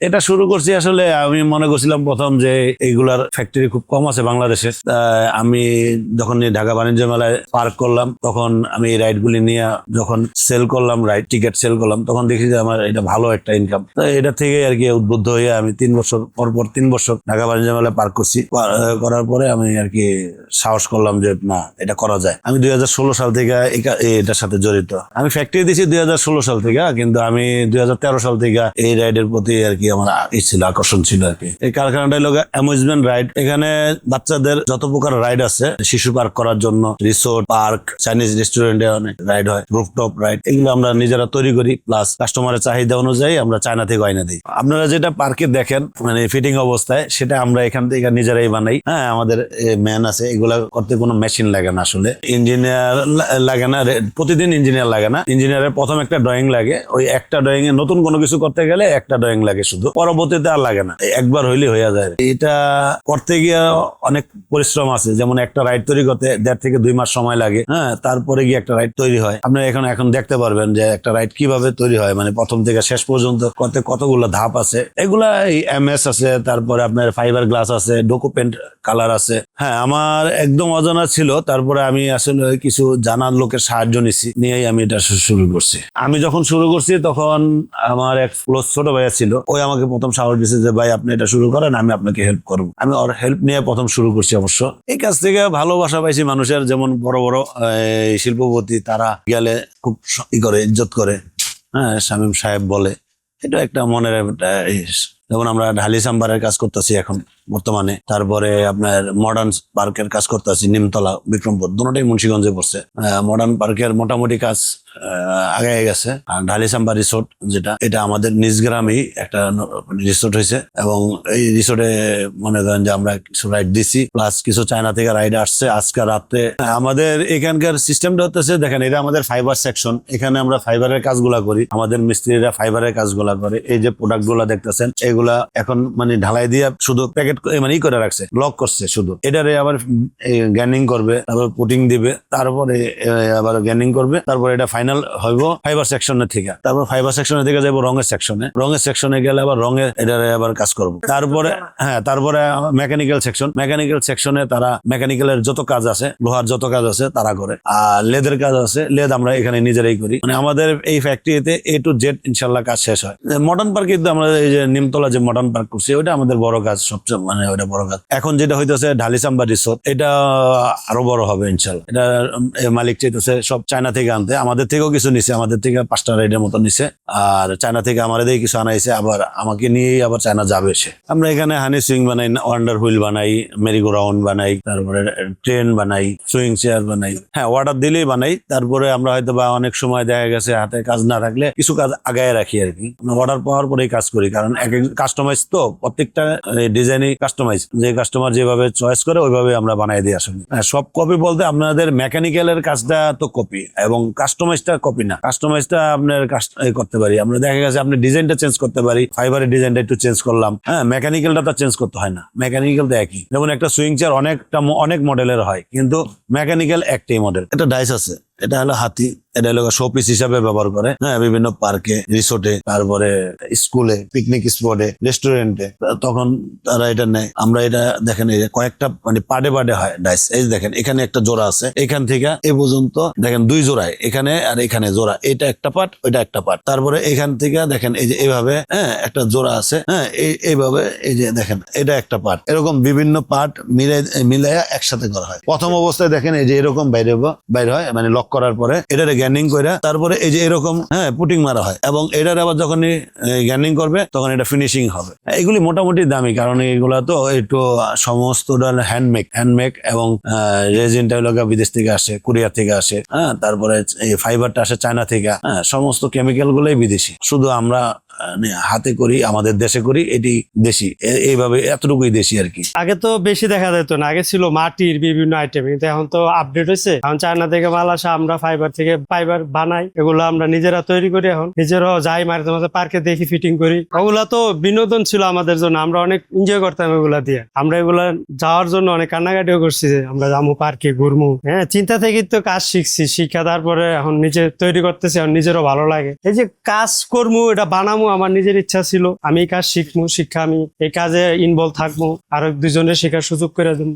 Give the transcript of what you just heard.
এটা শুরু করছি আসলে আমি মনে করছিলাম প্রথম যে এইগুলার ফ্যাক্টরি খুব কম আছে বাংলাদেশে। আমি যখন ঢাকা বাণিজ্য মেলায় পার্ক করলাম, তখন আমি এই রাইড গুলি নিয়ে যখন সেল করলাম রাইড টিকিট সেল করলাম, তখন দেখি যে আমার এটা ভালো একটা ইনকাম তো এটা থেকে আর কি উদ্বুদ্ধ হয়ে আমি তিন বছর পর পর তিন বছর ঢাকা বাণিজ্য মেলায় পার্ক করছি। করার পরে আমি আর কি সাহস করলাম যে না, এটা করা যায়। আমি দুই হাজার ষোলো সাল থেকে এটার সাথে জড়িত। আমি ফ্যাক্টরি দিয়েছি দুই হাজার ষোলো সাল থেকে, কিন্তু আমি দুই হাজার তেরো সাল থেকে এই রাইডের প্রতি আর কি আমার ই ছিল, আকর্ষণ ছিল আর কি। এই কারখানাটা হলো অ্যামুজমেন্ট রাইড এখানে বাচ্চাদের যত প্রকার রাইড আছে, শিশু পার্ক করার জন্য রিসোর্ট পার্ক চাইনিজ রেস্টুরেন্টে অনেক রাইড হয় রুফটপ রাইড এগুলো আমরা নিজেরা তৈরি করি প্লাস কাস্টমারের চাহিদা অনুযায়ী আমরা চায়না থেকে আইনা দিই। আপনারা যেটা পার্কে দেখেন মানে ফিটিং অবস্থায়, সেটা আমরা এখান থেকে নিজেরাই বানাই। হ্যাঁ আমাদের ম্যান আছে, এগুলা করতে কোনো মেশিন লাগে না আসলে। ইঞ্জিনিয়ার লাগে না প্রতিদিন ইঞ্জিনিয়ার লাগে না। ইঞ্জিনিয়ারের প্রথম একটা ড্রয়িং লাগে। ওই একটা ড্রয়িং এ নতুন কোনো কিছু করতে গেলে একটা ড্রয়িং লাগে শুধু পরবর্তীতে আর লাগে না। একবার হইলে হয়ে যায়। এটা করতে গিয়ে অনেক পরিশ্রম আছে। যেমন একটা রাইড তৈরি করতে দেড় থেকে দুই মাস সময় লাগে। হ্যাঁ তারপরে গিয়ে একটা রাইড তৈরি হয়। আপনি এখন এখন দেখতে পারবেন যে একটা রাইড কীভাবে তৈরি হয়। মানে প্রথম থেকে শেষ পর্যন্ত করতে কতগুলো ধাপ আছে। এগুলা এম এস আছে, তারপরে আপনার ফাইবার গ্লাস আছে ডকুমেন্ট কালার আছে। হ্যাঁ আমার একদম অজানা ছিল। তারপরে আমি আসলে কিছু জানার লোকের সাহায্য নিছি। নিয়েই আমি এটা শুরু করছি। আমি যখন শুরু করছি, তখন আমার এক ক্লোজ ছোট ভাইয়া ছিল। ওই আমাকে প্রথম সাহস দিয়েছে যে, ভাই, আপনি এটা শুরু করেন, আমি আপনাকে হেল্প করব। আমি ওর হেল্প নিয়ে প্রথম শুরু করছি অবশ্য। এই কাজ থেকে ভালোবাসা পাইছি মানুষের, যেমন বড় বড় শিল্পপতি, তারা গেলে খুব ই করে, ইজ্জত করে। হ্যাঁ শামীম সাহেব বলে। এটা একটা মনের একটা। যেমন আমরা ঢালি সাম্বারের কাজ করতেছি এখন বর্তমানে, তারপরে আপনার মডার্ন পার্কের কাজ করতেছি, নিমতলা, বিক্রমপুর দুটোটাই মুন্সিগঞ্জে পড়ছে। মডার্ন পার্কের মোটামুটি কাজ আগে গেছে। আর ঢালি সাম্বার রিসোর্ট যেটা, এটা আমাদের নিজ গ্রামেই একটা রিসোর্ট হয়েছে। এবং এই রিসোর্টে মনে করেন যে আমরা কিছু রাইড দিছি প্লাস কিছু চায়না থেকে রাইড আসছে আজকে রাতে। আমাদের এখানকার সিস্টেমটা হচ্ছে, দেখেন, এটা আমাদের ফাইবার সেকশন এখানে আমরা ফাইবারের কাজগুলা করি। আমাদের মিস্ত্রিরা ফাইবারের কাজগুলা করে। এই যে প্রোডাক্টগুলা দেখতেছেন এগুলা এখন মানে ঢালাই দিয়ে শুধু প্যাকেট মানে ই করে রাখছে লক করছে শুধু। এটারে আবার গ্যানিং করবে তারপর পুটিং দিবে তারপরে আবার গ্যানিং করবে তারপর এটা ফাইনাল হইব ফাইবার সেকশনের থেকে। তারপর ফাইবার সেকশনের থেকে যাব রঙের সেকশনে রঙের সেকশনে গেলে আবার রঙের এটারে আবার কাজ করব। তারপরে হ্যাঁ তারপরে মেকানিক্যাল সেকশন মেকানিক্যাল সেকশনে তারা মেকানিক্যালের যত কাজ আছে লোহার যত কাজ আছে তারা করে। আর লেদের কাজ আছে লেদ আমরা এখানে নিজেরাই করি। মানে আমাদের এই ফ্যাক্টরিতে এ টু জেড ইনশাল্লাহ কাজ শেষ হয়। মডার্ন পার্ক কিন্তু আমরা এই যে নিমতলা যে মডার্ন পার্ক করছি, ওইটা আমাদের বড় কাজ, সবচেয়ে মানে ওইটা বড় কাজ। এখন যেটা হইতেছে ঢালিসাম্বা রিসোর্ট এটা আরও বড় হবে ইনশাল্লাহ। এটা মালিক চাইতেছে সব চায়না থেকে আনতে। আমাদের থেকেও কিছু নিছে, আমাদের থেকে পাঁচটা রাইডের মতো নিছে। আর চায়না থেকে আমাদের কিছু আনাইছে, আবার আমাকে নিয়েই আবার চায়না যাবে সে। আমরা এখানে হানি সুইং বানাই ওয়ান্ডার হুইল বানাই মেরিগো রাউন্ড বানাই, তারপরে ট্রেন বানাই সুইং চেয়ার বানাই। হ্যাঁ অর্ডার দিলেই বানাই, তারপরে আমরা হয়তো বা অনেক সময় দেখা গেছে হাতে কাজ না থাকলে কিছু কাজ আগায় রাখি আর কি। অর্ডার পাওয়ার পরেই কাজ করি, কারণ এক এক কাস্টমাইজ তো প্রত্যেকটা ডিজাইনই কাস্টমাইজ যে কাস্টমার যেভাবে চয়েস করে ওইভাবে আমরা বানাই দিই আসলে। হ্যাঁ, সব কপি বলতে আপনাদের মেকানিক্যালের কাজটা তো কপি এবং কাস্টমাইজটা কপি না। কাস্টমাইজটা আপনার করতে পারি। আমরা দেখা গেছে আপনি ডিজাইনটা চেঞ্জ করতে পারি ফাইবারের ডিজাইনটা একটু চেঞ্জ করলাম। হ্যাঁ মেকানিক্যালটা তো চেঞ্জ করতে হয় না। মেকানিক্যাল তো একই। যেমন একটা সুইং চেয়ার অনেকটা অনেক মডেলের হয় কিন্তু মেকানিক্যাল একটাই মডেল একটা ডাইস আছে। এটা হলো হাতি, এটা হলো শোপিস হিসাবে ব্যবহার করে। হ্যাঁ বিভিন্ন পার্কে, রিসোর্টে, তারপরে স্কুলে পিকনিক স্পটে রেস্টুরেন্টে তখন তারা এটা নেয়। আমরা এটা দেখেন কয়েকটা মানে পাডে পাডে হয় ডাইস এই দেখেন, এখানে একটা জোড়া আছে। এখান থেকে এ পর্যন্ত দেখেন দুই জোড়ায়, এখানে আর এখানে জোড়া। এটা একটা পার্ট ওইটা একটা পার্ট তারপরে এখান থেকে দেখেন এই যে এইভাবে হ্যাঁ একটা জোড়া আছে। হ্যাঁ এই- এইভাবে এই যে দেখেন, এটা একটা পার্ট এরকম বিভিন্ন পার্ট মিলে, মিলাইয়া একসাথে করা হয়। প্রথম অবস্থায় দেখেন এই যে এরকম বাইরে বাইরে হয় মানে করার পরে এটারে গ্যানিং করে তারপরে এই যে এরকম হ্যাঁ পুটিং মারা হয়। এবং এটার আবার যখন গ্যানিং করবে, তখন এটা ফিনিশিং হবে। এগুলি মোটামুটি দামি, কারণ এগুলা তো একটু সমস্ত হ্যান্ডমেক হ্যান্ডমেক এবং রেজিনটা হলো বিদেশ থেকে আসে, কোরিয়া থেকে আসে হ্যাঁ তারপরে এই ফাইবারটা আসে চায়না থেকে হ্যাঁ সমস্ত কেমিক্যাল গুলোই বিদেশি। শুধু আমরা হাতে করি, আমাদের দেশে করি, এটি দেশি। এইভাবে এতটুকুই দেশি আর কি। আগে তো বেশি দেখা যেত না, আগে ছিল মাটির বিভিন্ন আইটেম কিন্তু এখন তো আপডেট হয়েছে। এখন চায়না থেকে মাল আসা, আমরা ফাইবার থেকে ফাইবার বানাই, এগুলো আমরা নিজেরা তৈরি করি এখন। নিজেরাও যাই মাঝে মাঝে পার্কে দেখি ফিটিং করি। ওগুলা তো বিনোদন ছিল আমাদের জন্য, আমরা অনেক এনজয় করতাম এগুলা দিয়ে। আমরা এগুলা যাওয়ার জন্য অনেক কান্নাকাটিও করছি যে, আমরা যাব পার্কে ঘুরমু। হ্যাঁ চিন্তা থেকেই তো কাজ শিখছি, শিক্ষা তারপরে এখন নিজে তৈরি করতেছি, এখন নিজেরও ভালো লাগে। এই যে কাজ করব এটা বানামো আমার নিজের ইচ্ছা ছিল, আমি এই কাজ শিখব শিক্ষা আমি এই কাজে ইনভলভ থাকব আরও দুজনের শেখার সুযোগ করে দেবো